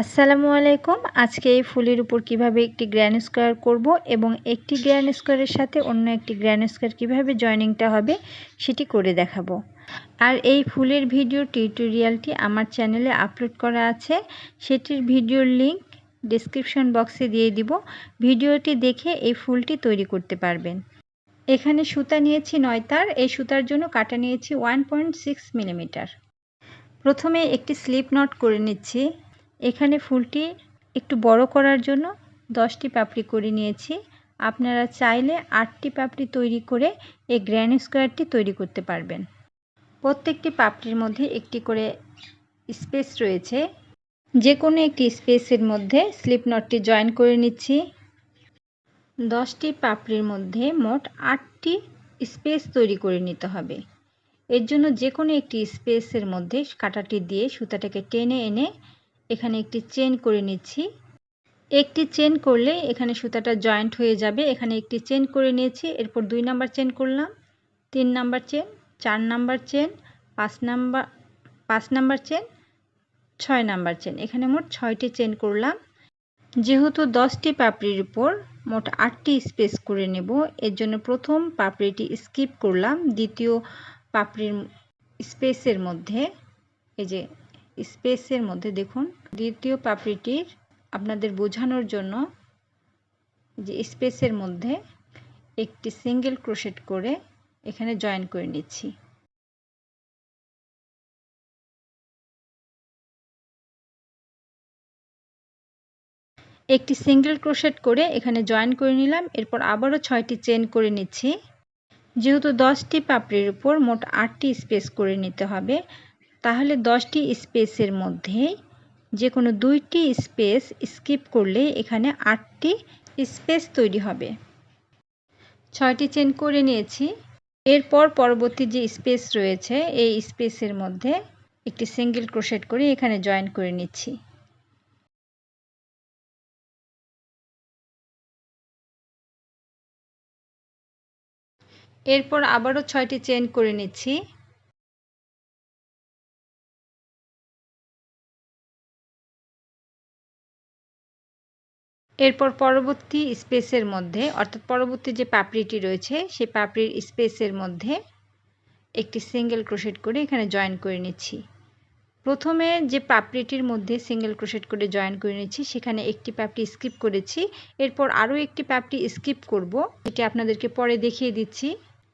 আসসালামু আলাইকুম। আজকে এই ফুলের উপর কীভাবে একটি গ্র্যান্ড স্কোয়ার করব এবং একটি গ্র্যান্ড স্কোয়ারের সাথে অন্য একটি গ্র্যান্ড স্কোয়ার কীভাবে জয়নিংটা হবে সেটি করে দেখাবো। আর এই ফুলের ভিডিও টিউটোরিয়ালটি আমার চ্যানেলে আপলোড করা আছে। সেটির ভিডিওর লিংক ডিসক্রিপশন বক্সে দিয়ে দিব। ভিডিওটি দেখে এই ফুলটি তৈরি করতে পারবেন। এখানে সুতা নিয়েছি নয় তার। এই সুতার জন্য কাটা নিয়েছি ওয়ান পয়েন্ট সিক্স মিলিমিটার প্রথমে একটি স্লিপ নট করে নিচ্ছি। এখানে ফুলটি একটু বড় করার জন্য দশটি পাপড়ি করে নিয়েছি। আপনারা চাইলে আটটি পাপড়ি তৈরি করে এই গ্র্যান্ড স্কোয়ারটি তৈরি করতে পারবেন। প্রত্যেকটি পাপড়ির মধ্যে একটি করে স্পেস রয়েছে। যে কোনো একটি স্পেসের মধ্যে স্লিপ নটটি জয়েন করে নিচ্ছি। দশটি পাপড়ির মধ্যে মোট আটটি স্পেস তৈরি করে নিতে হবে। এর জন্য যে কোনো একটি স্পেসের মধ্যে কাটাটি দিয়ে সুতাটাকে টেনে এনে এখানে একটি চেন করে নিচ্ছি। একটি চেন করলে এখানে সুতাটা জয়েন্ট হয়ে যাবে। এখানে একটি চেন করে নিয়েছি, এরপর দুই নাম্বার চেন করলাম। তিন নাম্বার চেন, চার নাম্বার চেন, পাঁচ নাম্বার পাঁচ নাম্বার চেন, ছয় নাম্বার চেন। এখানে মোট ছয়টি চেন করলাম। যেহেতু দশটি পাপড়ির উপর মোট আটটি স্পেস করে নেব, এর জন্য প্রথম পাপড়িটি স্কিপ করলাম। দ্বিতীয় পাপড়ির স্পেসের মধ্যে, এই যে স্পেসের মধ্যে দেখুন। দ্বিতীয় পাপড়িটির আপনাদের বোঝানোর জন্য যে স্পেসের মধ্যে একটি সিঙ্গেল ক্রোশেট করে এখানে জয়েন করে নিচ্ছি। একটি সিঙ্গেল ক্রোশেট করে এখানে জয়েন করে নিলাম। এরপর আবারও ছয়টি চেন করে নিচ্ছি। যেহেতু দশটি পাপড়ির উপর মোট আটটি স্পেস করে নিতে হবে তাহলে দশটি স্পেসের মধ্যে যে কোনো দুইটি স্পেস স্কিপ করলে এখানে আটটি স্পেস তৈরি হবে। ছয়টি চেন করে নিয়েছি। এরপর পরবর্তী যে স্পেস রয়েছে, এই স্পেসের মধ্যে একটি সিঙ্গেল ক্রোশেট করে এখানে জয়েন করে নিচ্ছি। এরপর আবারও ছয়টি চেন করে নিচ্ছি। এরপর পরবর্তী স্পেসের মধ্যে, অর্থাৎ পরবর্তী যে পাপড়িটি রয়েছে, সেই পাপড়ির স্পেসের মধ্যে একটি সিঙ্গেল ক্রোশেট করে এখানে জয়েন করে নিচ্ছি। প্রথমে যে পাপড়িটির মধ্যে সিঙ্গেল ক্রোশেট করে জয়েন করে নিচ্ছি, সেখানে একটি পাপড়ি স্কিপ করেছি। এরপর আরও একটি পাপড়ি স্কিপ করব। এটি আপনাদেরকে পরে দেখিয়ে দিচ্ছি।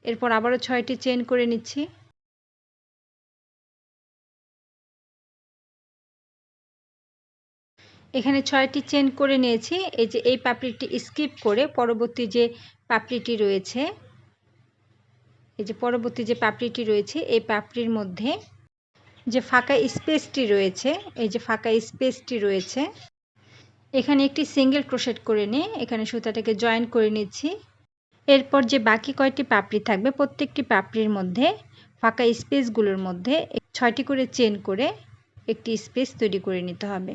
এরপর আবারও ছয়টি চেন করে নিচ্ছি। এখানে ছয়টি চেন করে নিয়েছি। এই যে এই পাপড়িটি স্কিপ করে পরবর্তী যে পাপড়িটি রয়েছে, এই যে পরবর্তী যে পাপড়িটি রয়েছে, এই পাপড়ির মধ্যে যে ফাঁকা স্পেসটি রয়েছে, এই যে ফাঁকা স্পেসটি রয়েছে, এখানে একটি সিঙ্গেল ক্রোশেট করে নিয়ে এখানে সুতাটাকে জয়েন করে নিচ্ছি। এরপর যে বাকি কয়টি পাপড়ি থাকবে, প্রত্যেকটি পাপড়ির মধ্যে, ফাঁকা স্পেসগুলোর মধ্যে, ছয়টি করে চেন করে একটি স্পেস তৈরি করে নিতে হবে।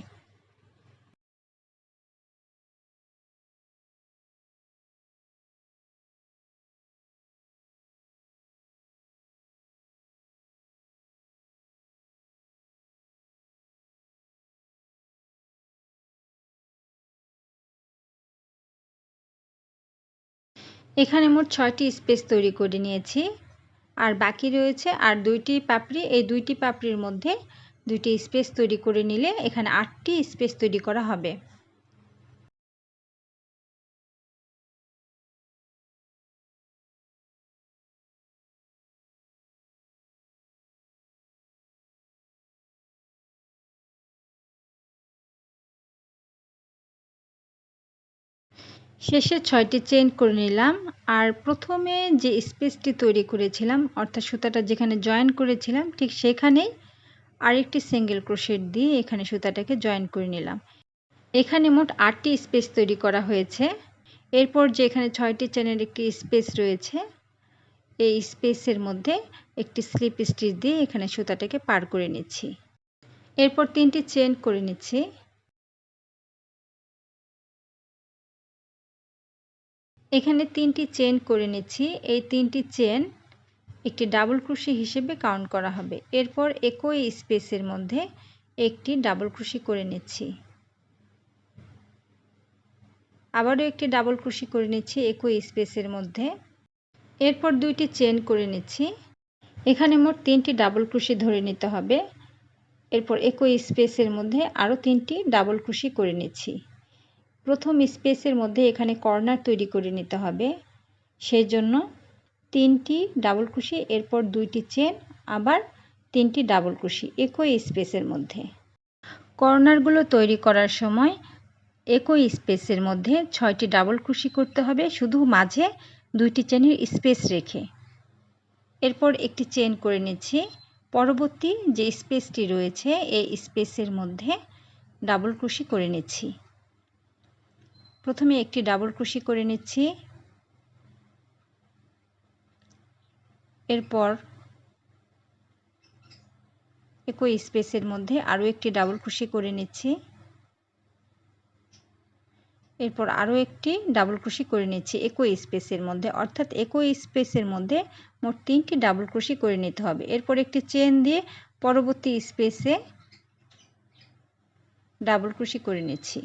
এখানে মোট ছয়টি স্পেস তৈরি করে নিয়েছি। আর বাকি রয়েছে আর দুইটি পাপড়ি। এই দুইটি পাপড়ির মধ্যে দুইটি স্পেস তৈরি করে নিলে এখানে আটটি স্পেস তৈরি করা হবে। শেষে ছয়টি চেন করে নিলাম। আর প্রথমে যে স্পেসটি তৈরি করেছিলাম, অর্থাৎ সুতাটা যেখানে জয়েন করেছিলাম, ঠিক সেখানেই আরেকটি সিঙ্গেল ক্রোশেট দিয়ে এখানে সুতাটাকে জয়েন করে নিলাম। এখানে মোট আটটি স্পেস তৈরি করা হয়েছে। এরপর যে এখানে ছয়টি চেনের একটি স্পেস রয়েছে, এই স্পেসের মধ্যে একটি স্লিপ স্টিচ দিয়ে এখানে সুতাটাকে পার করে নিচ্ছি। এরপর তিনটি চেন করে নিচ্ছি। এখানে তিনটি চেন করে নিচ্ছি। এই তিনটি চেন একটি ডাবল ক্রুশি হিসেবে কাউন্ট করা হবে। এরপর একই স্পেসের মধ্যে একটি ডাবল ক্রুশি করে নিচ্ছি। আবারও একটি ডাবল ক্রুশি করে নিচ্ছি একই স্পেসের মধ্যে। এরপর দুইটি চেন করে নিচ্ছি। এখানে মোট তিনটি ডাবল ক্রুশি ধরে নিতে হবে। এরপর একই স্পেসের মধ্যে আরও তিনটি ডাবল ক্রুশি করে নিচ্ছি। প্রথম স্পেসের মধ্যে এখানে কর্নার তৈরি করে নিতে হবে। সেই জন্য তিনটি ডাবল ক্রুশি এরপর দুইটি চেন, আবার তিনটি ডাবল ক্রুশি একই স্পেসের মধ্যে। কর্নারগুলো তৈরি করার সময় একই স্পেসের মধ্যে ছয়টি ডাবল কুশি করতে হবে, শুধু মাঝে দুইটি চেনের স্পেস রেখে। এরপর একটি চেন করে নিচ্ছি। পরবর্তী যে স্পেসটি রয়েছে, এই স্পেসের মধ্যে ডাবল ক্রুশি করে নিচ্ছি। প্রথমে একটি ডাবল ক্রুশি করে নিচ্ছি। এরপর একই স্পেসের মধ্যে আরও একটি ডাবল ক্রুশি করে নিচ্ছি। এরপর আরও একটি ডাবল ক্রুশি করে নিচ্ছি একই স্পেসের মধ্যে। অর্থাৎ একই স্পেসের মধ্যে মোট তিনটি ডাবল ক্রুশি করে নিতে হবে। এরপর একটি চেন দিয়ে পরবর্তী স্পেসে ডাবল ক্রুশি করে নিচ্ছি।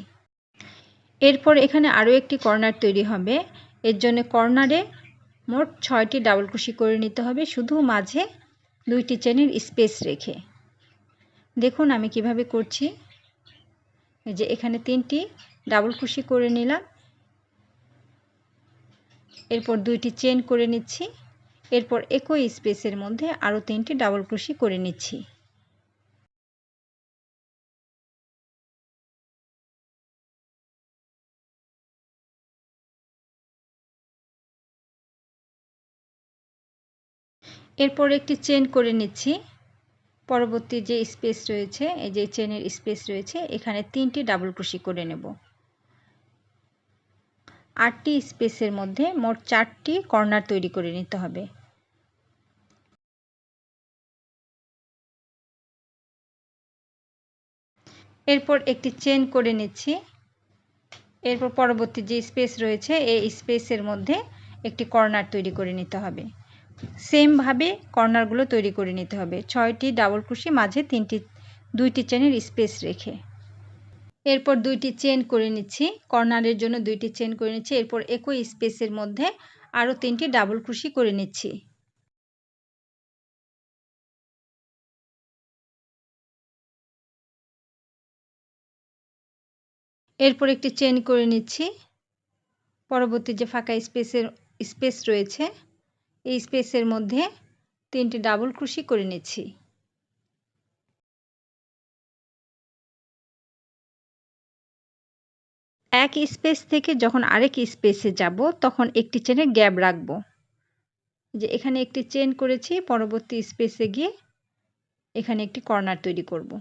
এরপর এখানে আরও একটি কর্নার তৈরি হবে। এর জন্য কর্নারে মোট ছয়টি ডাবল ক্রুশি করে নিতে হবে। শুধু মাঝে দুইটি চেনের স্পেস রেখে। দেখুন আমি কীভাবে করছি। যে এখানে তিনটি ডাবল কুশি করে নিলাম। এরপর দুইটি চেন করে নিচ্ছি। এরপর একই স্পেসের মধ্যে আরও তিনটি ডাবল ক্রুশি করে নিচ্ছি। এরপর একটি চেন করে নিচ্ছি। পরবর্তী যে স্পেস রয়েছে, এই যে চেনের স্পেস রয়েছে, এখানে তিনটি ডাবল ক্রুশি করে নেব। আটটি স্পেসের মধ্যে মোট চারটি কর্নার তৈরি করে নিতে হবে। এরপর একটি চেন করে নিচ্ছি। এরপর পরবর্তী যে স্পেস রয়েছে, এই স্পেসের মধ্যে একটি কর্নার তৈরি করে নিতে হবে। সেমভাবে কর্নারগুলো তৈরি করে নিতে হবে। ছয়টি ডাবল ক্রুশি মাঝে তিনটি, দুইটি চেনের স্পেস রেখে। এরপর দুইটি চেন করে নিচ্ছি। কর্নারের জন্য দুইটি চেন করে নিচ্ছি। এরপর একই স্পেসের মধ্যে আরও তিনটি ডাবল ক্রুশি করে নিচ্ছি। এরপর একটি চেন করে নিচ্ছি। পরবর্তী যে ফাঁকা স্পেসের, স্পেস রয়েছে এই স্পেসের মধ্যে তিনটি ডাবল ক্রুশি করে নিচ্ছি। এক স্পেস থেকে যখন আরেক স্পেসে যাব, তখন একটি চেনে গ্যাপ রাখব। যে এখানে একটি চেন করেছি, পরবর্তী স্পেসে গিয়ে এখানে একটি কর্নার তৈরি করব।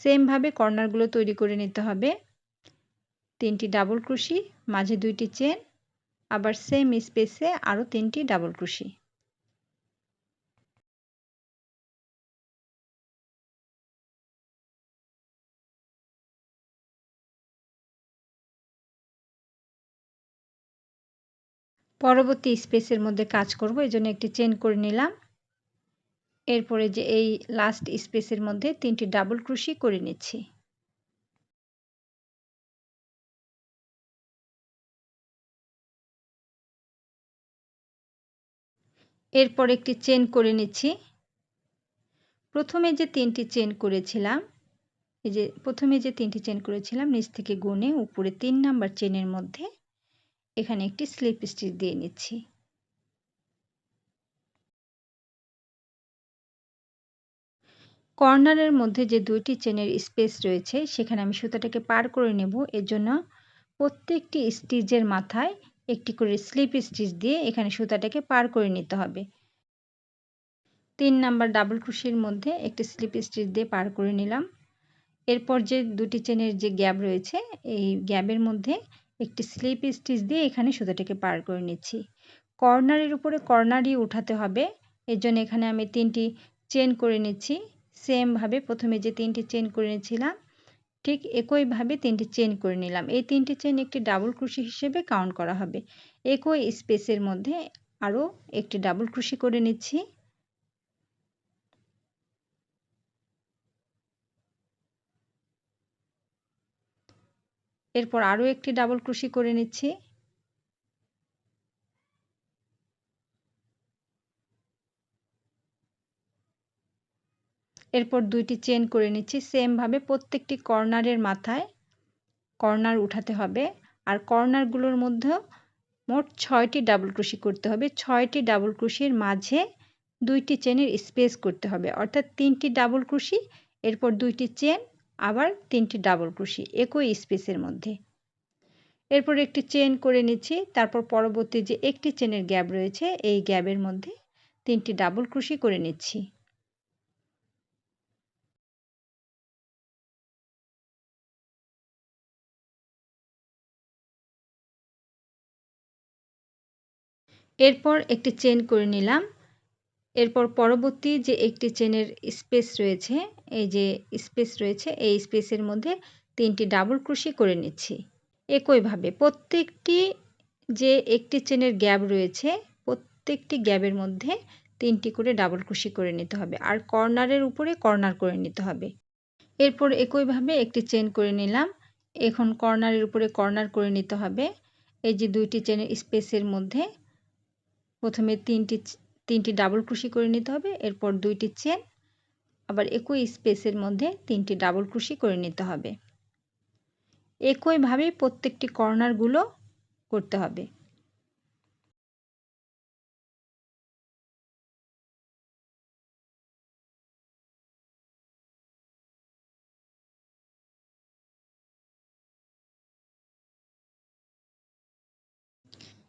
সেমভাবে কর্নারগুলো তৈরি করে নিতে হবে। তিনটি ডাবল ক্রুশি মাঝে দুইটি চেন আবার সেম স্পেসে আরও তিনটি ডাবল ক্রুশি পরবর্তী স্পেসের মধ্যে কাজ করব, এই জন্য একটি চেন করে নিলাম। এরপরে যে এই লাস্ট স্পেসের মধ্যে তিনটি ডাবল ক্রুশি করে নিচ্ছি। এরপর একটি চেন করে নিচ্ছি। প্রথমে যে তিনটি চেন করেছিলাম, এই যে প্রথমে যে তিনটি চেন করেছিলাম, নিচ থেকে গুনে উপরে তিন নাম্বার চেনের মধ্যে এখানে একটি স্লিপ স্টিচ দিয়ে নিচ্ছি। কর্নারের মধ্যে যে দুইটি চেনের স্পেস রয়েছে, সেখানে আমি সুতাটাকে পার করে নেব। এর জন্য প্রত্যেকটি স্টিচের মাথায় একটি করে স্লিপ স্টিচ দিয়ে এখানে সুতাটাকে পার করে নিতে হবে। তিন নাম্বার ডাবল ক্রুশির মধ্যে একটি স্লিপ স্টিচ দিয়ে পার করে নিলাম। এরপর যে দুটি চেনের যে গ্যাপ রয়েছে, এই গ্যাপের মধ্যে একটি স্লিপ স্টিচ দিয়ে এখানে সুতাটাকে পার করে নিচ্ছি। কর্নারের উপরে কর্নারই উঠাতে হবে। এর জন্য এখানে আমি তিনটি চেন করে নিচ্ছি। সেমভাবে প্রথমে যে তিনটি চেন করে নিয়েছিলাম ঠিক একইভাবে তিনটি চেন করে নিলাম। এই তিনটি চেন একটি ডাবল ক্রুশি হিসেবে কাউন্ট করা হবে। একই স্পেসের মধ্যে আরও একটি ডাবল ক্রুশি করে নিচ্ছি। এরপর আরও একটি ডাবল ক্রুশি করে নিচ্ছি। এরপর দুইটি চেন করে নিচ্ছি। সেমভাবে প্রত্যেকটি কর্নারের মাথায় কর্নার উঠাতে হবে। আর কর্নারগুলোর মধ্যেও মোট ছয়টি ডাবল ক্রুশি করতে হবে। ছয়টি ডাবল ক্রুশির মাঝে দুইটি চেনের স্পেস করতে হবে। অর্থাৎ তিনটি ডাবল ক্রুশি এরপর দুইটি চেন আবার তিনটি ডাবল ক্রুশি একই স্পেসের মধ্যে। এরপর একটি চেন করে নিচ্ছি। তারপর পরবর্তী যে একটি চেনের গ্যাপ রয়েছে, এই গ্যাপের মধ্যে তিনটি ডাবল ক্রুশি করে নিচ্ছি। এরপর একটি চেন করে নিলাম। এরপর পরবর্তী যে একটি চেনের স্পেস রয়েছে, এই যে স্পেস রয়েছে, এই স্পেসের মধ্যে তিনটি ডাবল ক্রুশি করে নিচ্ছি। একইভাবে প্রত্যেকটি যে একটি চেনের গ্যাপ রয়েছে, প্রত্যেকটি গ্যাপের মধ্যে তিনটি করে ডাবল ক্রুশি করে নিতে হবে। আর কর্নারের উপরে কর্নার করে নিতে হবে। এরপর একইভাবে একটি চেন করে নিলাম। এখন কর্নারের উপরে কর্নার করে নিতে হবে। এই যে দুইটি চেনের স্পেসের মধ্যে প্রথমে তিনটি তিনটি ডাবল ক্রুশি করে নিতে হবে, এরপর দুইটি চেন আবার একই স্পেসের মধ্যে তিনটি ডাবল ক্রুশি করে নিতে হবে। একইভাবে প্রত্যেকটি কর্নারগুলো করতে হবে।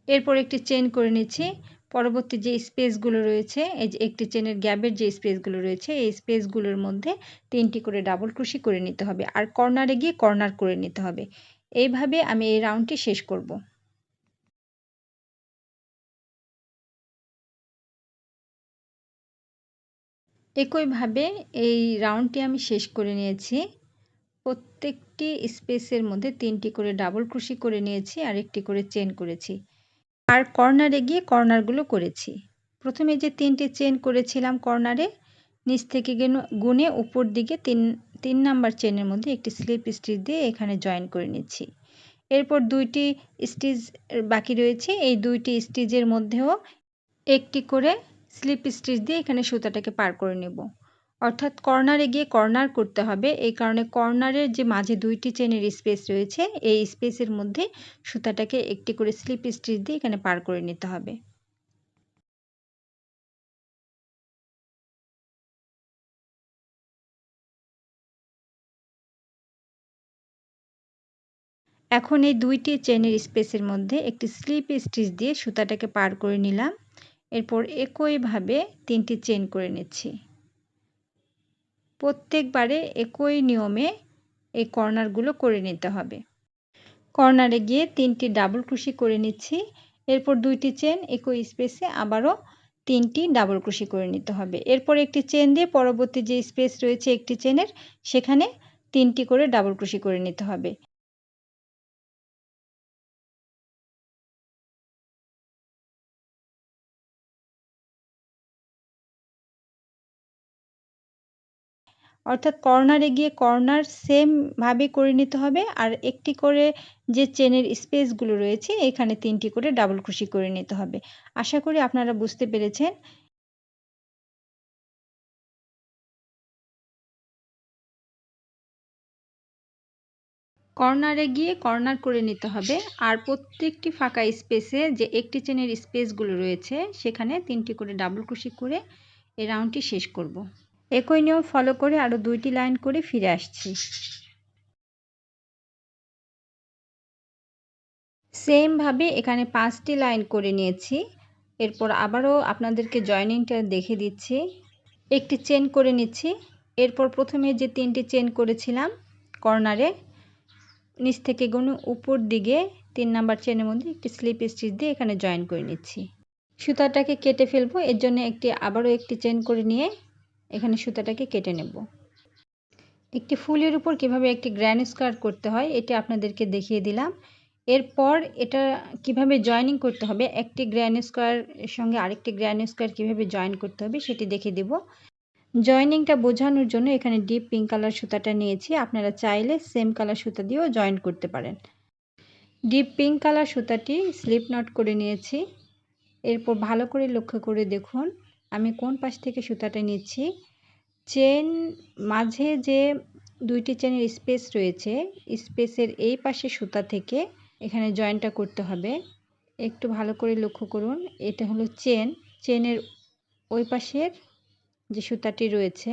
এরপর একটি চেন করে নিচ্ছি। পরবর্তী যে স্পেসগুলো রয়েছে, এই যে একটি চেনের গ্যাপের যে স্পেসগুলো রয়েছে, এই স্পেসগুলোর মধ্যে তিনটি করে ডাবল ক্রুশি করে নিতে হবে আর কর্নারে গিয়ে কর্নার করে নিতে হবে। এইভাবে আমি এই রাউন্ডটি শেষ করব। একইভাবে এই রাউন্ডটি আমি শেষ করে নিয়েছি। প্রত্যেকটি স্পেসের মধ্যে তিনটি করে ডাবল ক্রুশি করে নিয়েছি আর একটি করে চেন করেছি। আর কর্নারে গিয়ে কর্নারগুলো করেছি। প্রথমে যে তিনটি চেন করেছিলাম কর্নারে, নিচ থেকে গুনে উপর দিকে তিন তিন নাম্বার চেনের মধ্যে একটি স্লিপ স্টিচ দিয়ে এখানে জয়েন করে নিচ্ছি। এরপর দুইটি স্টিচ বাকি রয়েছে। এই দুইটি স্টিচের মধ্যেও একটি করে স্লিপ স্টিচ দিয়ে এখানে সুতাটাকে পার করে নেব। অর্থাৎ কর্নারে গিয়ে কর্নার করতে হবে। এই কারণে কর্নারের যে মাঝে দুইটি চেনের স্পেস রয়েছে, এই স্পেসের মধ্যে সুতাটাকে একটি করে স্লিপ স্টিচ দিয়ে এখানে পার করে নিতে হবে। এখন এই দুইটি চেনের স্পেসের মধ্যে একটি স্লিপ স্টিচ দিয়ে সুতাটাকে পার করে নিলাম। এরপর একইভাবে তিনটি চেন করে নিচ্ছি। প্রত্যেকবারে একই নিয়মে এই কর্নারগুলো করে নিতে হবে। কর্নারে গিয়ে তিনটি ডাবল ক্রুশি করে নিচ্ছি। এরপর দুইটি চেন একই স্পেসে আবারও তিনটি ডাবল ক্রুশি করে নিতে হবে। এরপর একটি চেন দিয়ে পরবর্তী যে স্পেস রয়েছে একটি চেনের, সেখানে তিনটি করে ডাবল ক্রুশি করে নিতে হবে। অর্থাৎ কর্নারে গিয়ে কর্নার সেমভাবে করে নিতে হবে। আর একটি করে যে চেনের স্পেসগুলো রয়েছে, এখানে তিনটি করে ডাবল খুশি করে নিতে হবে। আশা করি আপনারা বুঝতে পেরেছেন। কর্নারে গিয়ে কর্নার করে নিতে হবে। আর প্রত্যেকটি ফাঁকা স্পেসে যে একটি চেনের স্পেসগুলো রয়েছে, সেখানে তিনটি করে ডাবল ক্রুশি করে এই রাউন্ডটি শেষ করব। একই নিয়ম ফলো করে আরও দুইটি লাইন করে ফিরে আসছি। সেমভাবে এখানে পাঁচটি লাইন করে নিয়েছি। এরপর আবারও আপনাদেরকে জয়নিংটা দেখে দিচ্ছি। একটি চেন করে নিচ্ছি। এরপর প্রথমে যে তিনটি চেন করেছিলাম কর্নারে নিচ থেকে গুণ উপর দিকে, তিন নাম্বার চেনের মধ্যে একটি স্লিপ স্টিচ দিয়ে এখানে জয়েন করে নিচ্ছি। সুতাটাকে কেটে ফেলব, এর জন্য একটি, আবারও একটি চেন করে নিয়ে এখানে সুতাটাকে কেটে নেব। একটি ফুলের উপর কীভাবে একটি গ্র্যান্ড স্কোয়ার করতে হয়, এটি আপনাদেরকে দেখিয়ে দিলাম। এরপর এটা কীভাবে জয়েনিং করতে হবে, একটি গ্র্যান্ড স্কোয়ার সঙ্গে আরেকটি গ্র্যান্ড স্কোয়ার কীভাবে জয়েন করতে হবে সেটি দেখিয়ে দেব। জয়েনিংটা বোঝানোর জন্য এখানে ডিপ পিঙ্ক কালার সুতাটা নিয়েছি, আপনারা চাইলে সেম কালার সুতা দিয়েও জয়েন করতে পারেন। ডিপ পিঙ্ক কালার সুতাটি স্লিপ নট করে নিয়েছি। এরপর ভালো করে লক্ষ্য করে দেখুন আমি কোন পাশ থেকে সুতাটা নিচ্ছি? চেন মাঝে যে দুইটি চেনের স্পেস রয়েছে, স্পেসের এই পাশে সুতা থেকে এখানে জয়েন্টটা করতে হবে। একটু ভালো করে লক্ষ্য করুন, এটা হলো চেন। চেনের ওই পাশের যে সুতাটি রয়েছে,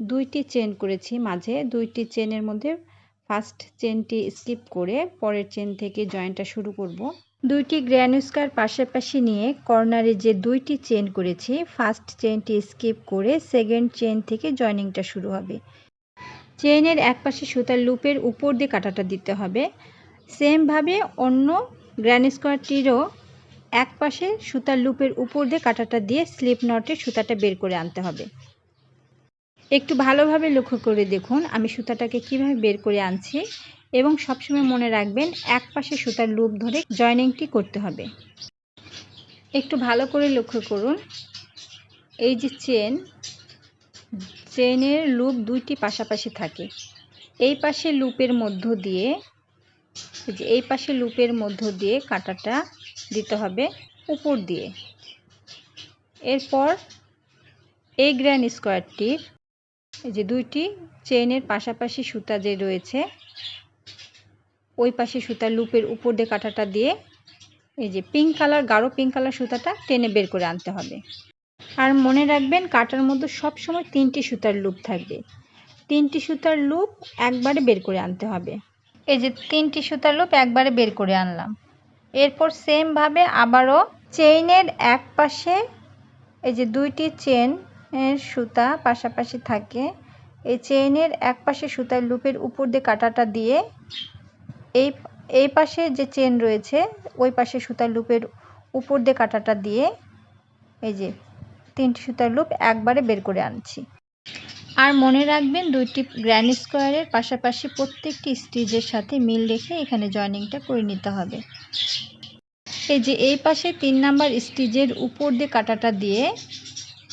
দুইটি চেন করেছি মাঝে। দুইটি চেনের মধ্যে ফার্স্ট চেনটি স্কিপ করে পরের চেন থেকে জয়েন্টটা শুরু করব। দুইটি গ্র্যানুস্কার পাশাপাশি নিয়ে কর্নারে যে দুইটি চেন করেছি, ফার্স্ট চেনটি স্কিপ করে সেকেন্ড চেন থেকে জয়েনিংটা শুরু হবে। চেনের এক পাশে সুতার লুপের উপর দিয়ে কাটাটা দিতে হবে। সেমভাবে অন্য গ্র্যান্ড স্কোয়ারটিরও এক পাশে সুতার লুপের উপর দিয়ে কাটাটা দিয়ে স্লিপ নটে সুতাটা বের করে আনতে হবে। একটু ভালোভাবে লক্ষ্য করে দেখুন আমি সুতাটাকে কীভাবে বের করে আনছি। এবং সবসময় মনে রাখবেন এক পাশে সুতার লুপ ধরে জয়নিংটি করতে হবে। একটু ভালো করে লক্ষ্য করুন। এই যে চেন, চেনের লুপ দুইটি পাশাপাশি থাকে। এই পাশে লুপের মধ্য দিয়ে যে এই পাশে লুপের মধ্য দিয়ে কাঁটাটা দিতে হবে উপর দিয়ে। এরপর এই গ্র্যান্ড স্কোয়ারটির যে দুইটি চেনের পাশাপাশি সুতা যে রয়েছে ওই পাশে সুতার লুপের উপর দিয়ে কাঁটাটা দিয়ে এই যে পিঙ্ক কালার গাঢ় পিঙ্ক কালার সুতাটা টেনে বের করে আনতে হবে। আর মনে রাখবেন, কাটার মধ্যে সব সময় তিনটি সুতার লুপ থাকবে। তিনটি সুতার লুপ একবারে বের করে আনতে হবে। এই যে তিনটি সুতার লুপ একবারে বের করে আনলাম। এরপর সেমভাবে আবারও চেইনের এক পাশে এই যে দুইটি চেন এর সুতা পাশাপাশি থাকে। এই চেইনের এক পাশে সুতার লুপের উপর দিয়ে কাটাটা দিয়ে এই এই পাশে যে চেন রয়েছে, ওই পাশে সুতার লুপের উপর দিয়ে কাটাটা দিয়ে এই যে তিনটি সুতার লুপ একবারে বের করে আনছি। আর মনে রাখবেন, দুইটি গ্র্যান্ড স্কোয়ারের পাশাপাশি প্রত্যেকটি স্টিচের সাথে মিল রেখে এখানে জয়েনিংটা করে নিতে হবে। এই যে এই পাশে তিন নাম্বার স্টিচের উপর দিয়ে কাটাটা দিয়ে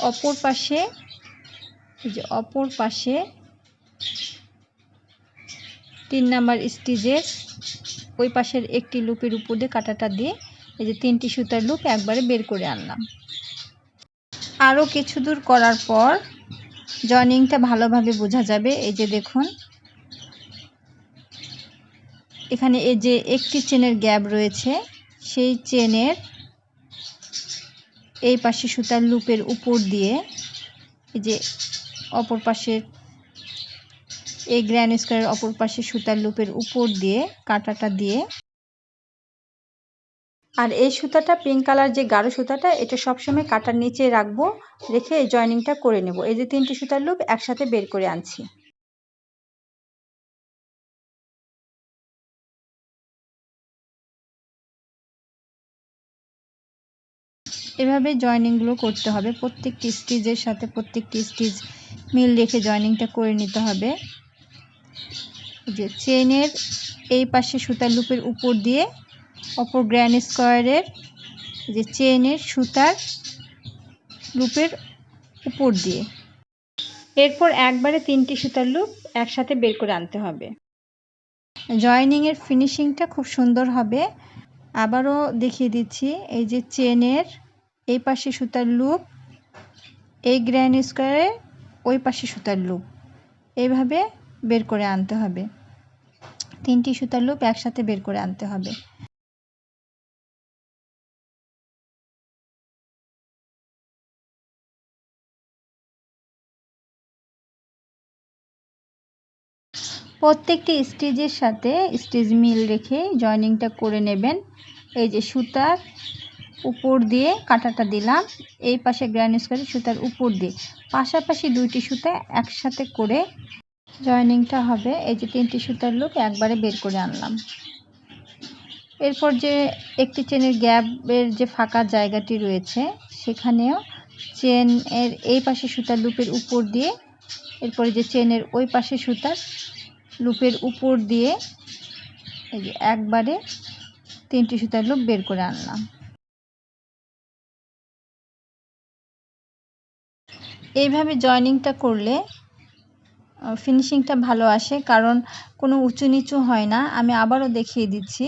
অপর পাশে, এই যে অপর পাশে তিন নাম্বার স্টিচের ওই পাশের একটি লুপের উপর দিয়ে কাটাটা দিয়ে এই যে তিনটি সুতার লুপ একবারে বের করে আনলাম। আরও কিছু দূর করার পর জয়নিংটা ভালোভাবে বোঝা যাবে। এই যে দেখুন, এখানে এই যে একটি চেনের গ্যাপ রয়েছে, সেই চেনের এই পাশে সুতার লুপের উপর দিয়ে এই যে অপর পাশের এই গ্র্যান্ড স্কোয়ারের অপর পাশে সুতার লুপের উপর দিয়ে, কাঁটাটা দিয়ে। আর এই সুতাটা পিঙ্ক কালার যে গাঢ় সুতাটা, এটা সবসময় কাটার নিচে রাখব, রেখে এই জয়নিংটা করে নেব। এই যে তিনটি সুতার লুপ একসাথে বের করে আনছি। এভাবে জয়নিংগুলো করতে হবে। প্রত্যেকটি স্টিচের সাথে প্রত্যেকটি স্টিচ মিল রেখে জয়নিংটা করে নিতে হবে। যে চেনের এই পাশে সুতার লুপের উপর দিয়ে অপর গ্র্যান্ড স্কোয়ারের যে চেনের সুতার লুপের উপর দিয়ে। এরপর একবারে তিনটি সুতার লুপ একসাথে বের করে আনতে হবে। জয়নিংয়ের ফিনিশিংটা খুব সুন্দর হবে। আবারও দেখিয়ে দিচ্ছি, এই যে চেনের এই পাশে সুতার লুপ, এই গ্র্যান্ড স্কোয়ারে ওই পাশে সুতার লুপ। এইভাবে বের করে আনতে হবে। তিনটি সুতার লুপ একসাথে বের করে আনতে হবে। প্রত্যেকটি স্টিচের সাথে স্টিচ মিল রেখে জয়নিংটা করে নেবেন। এই যে সুতার উপর দিয়ে কাঁটাটা দিলাম, এই পাশে গ্র্যান্ড স্কোয়ারে সুতার উপর দিয়ে। পাশাপাশি দুইটি সুতা একসাথে করে জয়নিংটা হবে। এই যে তিনটি সুতার লুপ একবারে বের করে আনলাম। এরপর যে একটি চেনের গ্যাপের যে ফাঁকা জায়গাটি রয়েছে, সেখানেও চেন এর এই পাশে সুতার লুপের উপর দিয়ে, এরপরে যে চেনের ওই পাশে সুতার লুপের উপর দিয়ে এই যে একবারে তিনটি সুতার লুপ বের করে আনলাম। এইভাবে জয়নিংটা করলে ফিনিশিংটা ভালো আসে, কারণ কোনো উঁচু নিচু হয় না। আমি আবারও দেখিয়ে দিচ্ছি।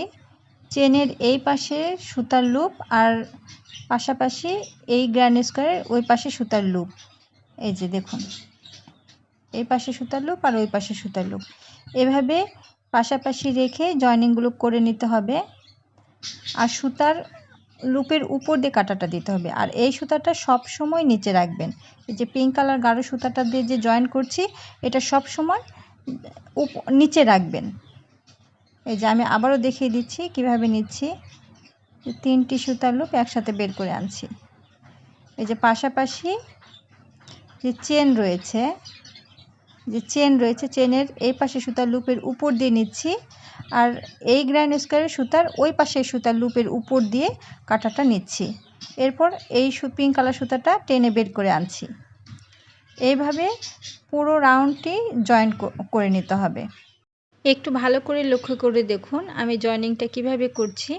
চেনের এই পাশে সুতার লুপ আর পাশাপাশি এই গ্র্যান্ড স্কোয়ারের ওই পাশে সুতার লুপ। এই যে দেখুন, এই পাশে সুতার লুপ আর ওই পাশে সুতার লুপ। এভাবে পাশাপাশি রেখে জয়েনিংগুলো করে নিতে হবে। আর সুতার লুপের উপর দিয়ে কাটাটা দিতে হবে। আর এই সুতাটা সব সময় নিচে রাখবেন। এই যে পিঙ্ক কালার গাঢ় সুতাটা দিয়ে যে জয়েন করছি, এটা সব সময় নিচে রাখবেন। এই যে আমি আবারও দেখিয়ে দিচ্ছি কীভাবে নিচ্ছি। তিনটি সুতার লুপ একসাথে বের করে আনছি। এই যে পাশাপাশি যে চেন রয়েছে, যে চেন রয়েছে চেনের এই পাশে সুতার লুপের উপর দিয়ে নিচ্ছি। আর এই গ্র্যান্ড স্কোয়ারের সুতার ওই পাশে সুতার লুপের উপর দিয়ে কাটাটা নিচ্ছি। এরপর এই পিঙ্ক কালার সুতাটা টেনে বের করে আনছি। এইভাবে পুরো রাউন্ডটি জয়েন করে নিতে হবে। একটু ভালো করে লক্ষ্য করে দেখুন আমি জয়নিংটা কীভাবে করছি।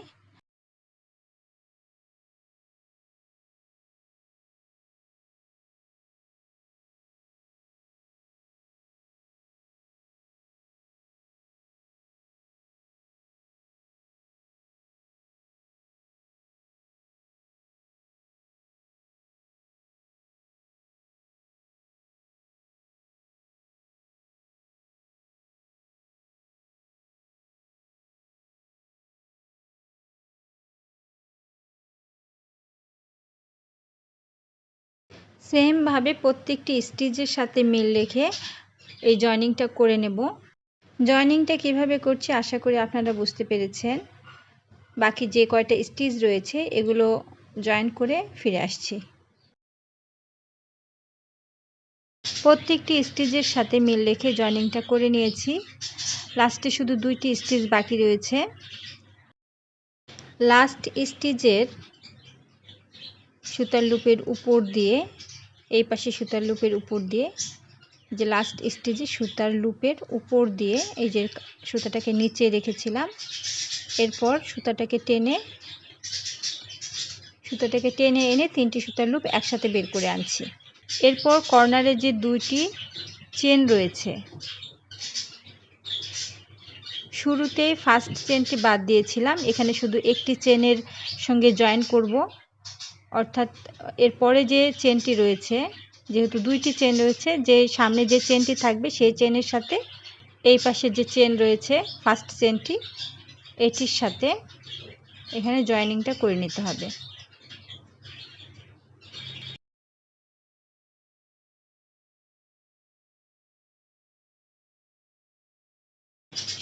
সেমভাবে প্রত্যেকটি স্টিচের সাথে মিল রেখে এই জয়নিংটা করে নেব। জয়নিংটা কীভাবে করছি আশা করি আপনারা বুঝতে পেরেছেন। বাকি যে কয়টা স্টিচ রয়েছে, এগুলো জয়েন করে ফিরে আসছি। প্রত্যেকটি স্টিচের সাথে মিল রেখে জয়নিংটা করে নিয়েছি। লাস্টে শুধু দুইটি স্টিচ বাকি রয়েছে। লাস্ট স্টিচের সুতার লুপের উপর দিয়ে এই পাশে সুতার লুপের উপর দিয়ে, যে লাস্ট স্টেজে সুতার লুপের উপর দিয়ে এই যে সুতাটাকে নিচে রেখেছিলাম, এরপর সুতাটাকে টেনে সুতাটাকে টেনে এনে তিনটি সুতার লুপ একসাথে বের করে আনছি। এরপর কর্নারে যে দুইটি চেন রয়েছে, শুরুতেই ফার্স্ট চেনটি বাদ দিয়েছিলাম, এখানে শুধু একটি চেনের সঙ্গে জয়েন করব। অর্থাৎ এরপরে যে চেনটি রয়েছে, যেহেতু দুইটি চেন রয়েছে, যে সামনে যে চেনটি থাকবে সেই চেনের সাথে এই পাশে যে চেন রয়েছে ফার্স্ট চেনটি, এটির সাথে এখানে জয়েনিংটা করে নিতে হবে।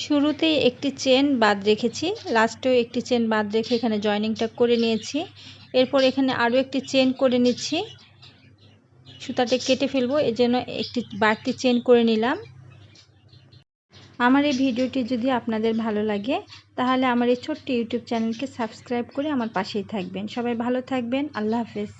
শুরুতেই একটি চেন বাদ রেখেছি লাস্টেও একটি চেন বাদ রেখে এখানে জয়েনিংটা করে নিয়েছি। এরপর এখানে আরও একটি চেন করে নিচ্ছি। সুতাটা কেটে ফেলব, এর জন্য একটি বাড়তি চেন করে নিলাম। আমার এই ভিডিওটি যদি আপনাদের ভালো লাগে, তাহলে আমার এই ছোট্ট ইউটিউব চ্যানেলকে সাবস্ক্রাইব করে আমার পাশেই থাকবেন। সবাই ভালো থাকবেন, আল্লাহ হাফেজ।